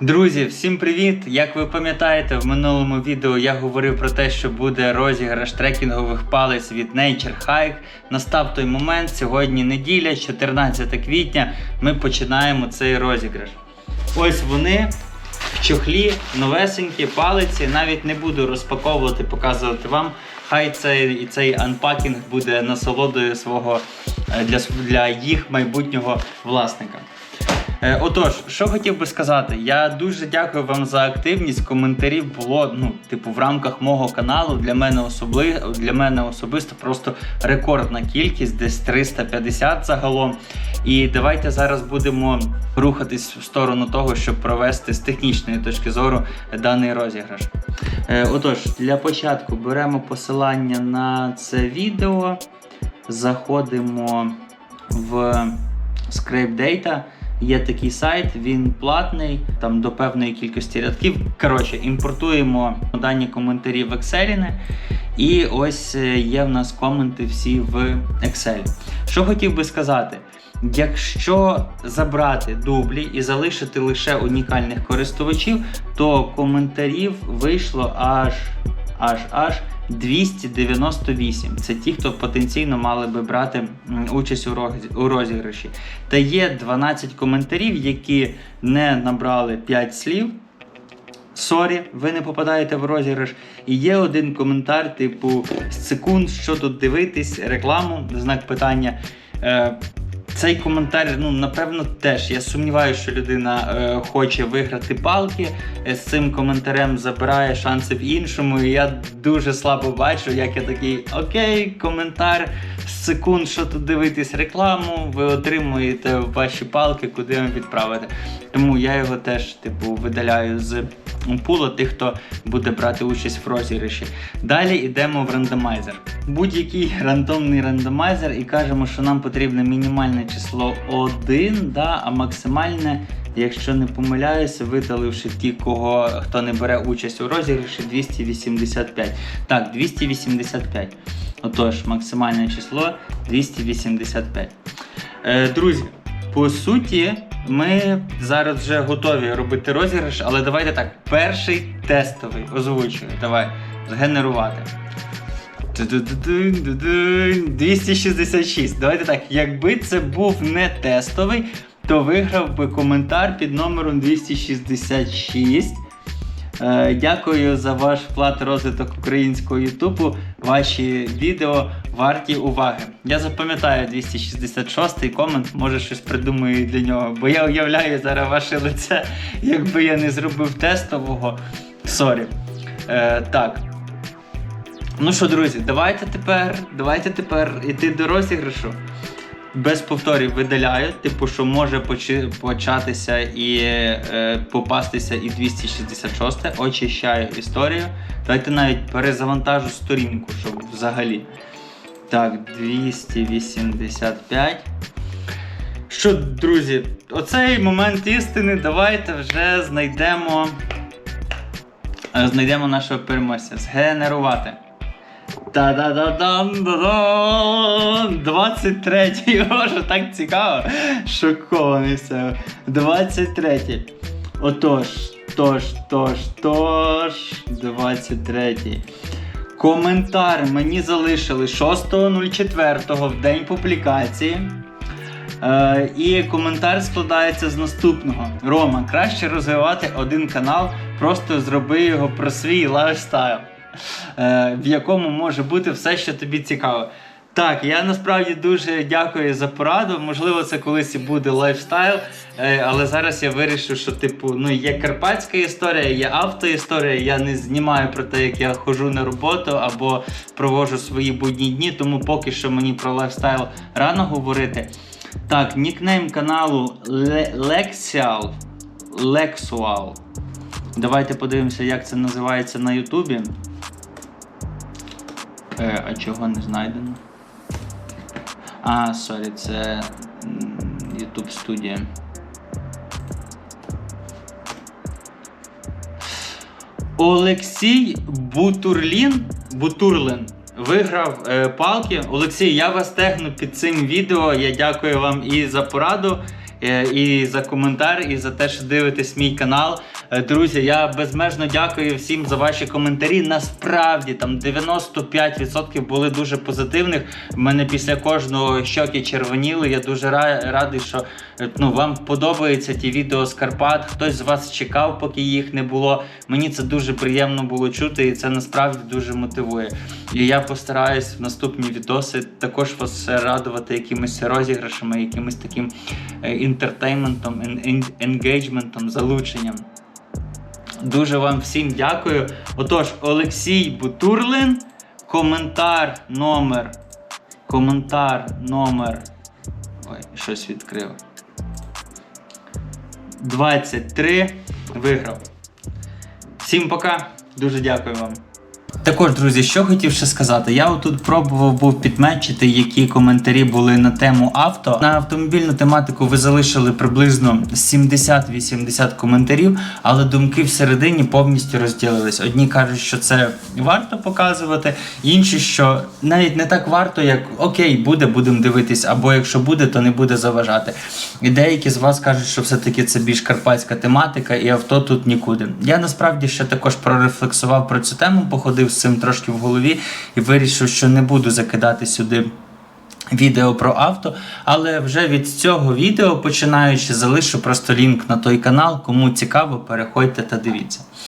Друзі, всім привіт! Як ви пам'ятаєте, в минулому відео я говорив про те, що буде розіграш трекінгових палець від Nature Hike. Настав той момент. Сьогодні неділя, 14 квітня. Ми починаємо цей розіграш. Ось вони в чохлі, новесенькі палиці. Навіть не буду розпаковувати, показувати вам. Хай цей, цей анпакінг буде насолодою свого е, для, для їх майбутнього власника. Е, Отож, що хотів би сказати, я дуже дякую вам за активність. Коментарів було ну, типу, в рамках мого каналу. Для мене особли... для мене особисто просто рекордна кількість, десь 350 загалом. І давайте зараз будемо рухатись в сторону того, щоб провести з технічної точки зору даний розіграш. Е, Отож, для початку беремо посилання на це відео, заходимо в Scrape Data. Є такий сайт, він платний, там до певної кількості рядків. Коротше, імпортуємо дані коментарі в Excel. І ось е, є в нас коменти всі в Excel. Що хотів би сказати? Якщо забрати дублі і залишити лише унікальних користувачів, то коментарів вийшло аж аж аж 298. Це ті, хто потенційно мали би брати участь у розіграші. Та є 12 коментарів, які не набрали 5 слів. Сорі, ви не попадаєте в розіграш. І є один коментар, типу секунд, що тут дивитись, рекламу, знак питання. Е, цей коментар, ну напевно, теж. Я сумніваюся, що людина е, хоче виграти палки. Е, З цим коментарем забирає шанси в іншому. І я дуже слабо бачу, як я такий окей, коментар. Секунд, що тут дивитись рекламу, ви отримуєте ваші палки, куди вам відправити. Тому я його теж, типу, видаляю з пула тих, хто буде брати участь в розіграші. Далі йдемо в рандомайзер. Будь-який рандомний рандомайзер і кажемо, що нам потрібне мінімальне число 1, да, а максимальне, якщо не помиляюся, видаливши ті, кого хто не бере участь у розіграші, 285. Так, 285. Отож, максимальне число 285. Е, друзі, по суті, ми зараз вже готові робити розіграш, але давайте так. Перший тестовий озвучую. Давай згенерувати. 266. Давайте так. Якби це був не тестовий, то виграв би коментар під номером 266. Е, Дякую за ваш вклад розвиток українського Ютубу. Ваші відео варті уваги. Я запам'ятаю 266-й комент, може щось придумаю для нього, бо я уявляю зараз ваше лице, якби я не зробив тестового. Сорі. Е, так. Ну що, друзі, давайте тепер, давайте тепер іти до розіграшу. Без повторів видаляю, типу, що може початися і е, попастися і 266, очищаю історію. Давайте навіть перезавантажу сторінку, щоб взагалі. Так, 285. Що, друзі, оцей момент істини, давайте вже знайдемо. е, Знайдемо нашого переможця. Згенерувати. Та-да-да-дам, да-дам! 23-й, Боже, так цікаво. Шокований все. 23-й. Отож, тож, тож, тож, 23-й. Коментар мені залишили 6.04 в день публікації. Е, і коментар складається з наступного: Рома, краще розвивати один канал, просто зроби його про свій лайфстайл, в якому може бути все, що тобі цікаво. Так, я насправді дуже дякую за пораду. Можливо, це колись і буде лайфстайл, е, але зараз я вирішив, що типу, ну є карпатська історія, є автоісторія. Я не знімаю про те, як я ходжу на роботу або проводжу свої будні дні, тому поки що мені про лайфстайл рано говорити. Так, нікнейм каналу Lexial. Lexual. Давайте подивимося, як це називається на Ютубі. Е, а чого не знайдено? А, сорі, це YouTube студія. Олексій Бутурлін. Бутурлин виграв е, палки. Олексій, я вас тегну під цим відео. Я дякую вам і за пораду, і за коментар, і за те, що дивитесь мій канал. Е, Друзі, я безмежно дякую всім за ваші коментарі. Насправді там 95% були дуже позитивних. В мене після кожного щоки червоніли. Я дуже радий, що е, ну, вам подобаються ті відео з Карпат. Хтось з вас чекав, поки їх не було. Мені це дуже приємно було чути, і це насправді дуже мотивує. І я постараюсь в наступні відоси також вас радувати якимись розіграшами, якимось таким е, інтертейментом, ен- ен- енгейджментом, залученням. Дуже вам всім дякую. Отож, Олексій Бутурлин, коментар номер. Коментар номер. Ой, щось відкрив. 23 виграв. Всім пока. Дуже дякую вам. Також, друзі, що хотів ще сказати, я отут пробував був підмечити, які коментарі були на тему авто. На автомобільну тематику ви залишили приблизно 70-80 коментарів, але думки всередині повністю розділились. Одні кажуть, що це варто показувати, інші, що навіть не так варто, як окей, буде, будемо дивитись, або якщо буде, то не буде заважати. І деякі з вас кажуть, що все-таки це більш карпатська тематика, і авто тут нікуди. Я насправді ще також прорефлексував про цю тему, походив з цим трошки в голові і вирішив, що не буду закидати сюди. Відео про авто, але вже від цього відео починаючи залишу просто лінк на той канал. Кому цікаво, переходьте та дивіться.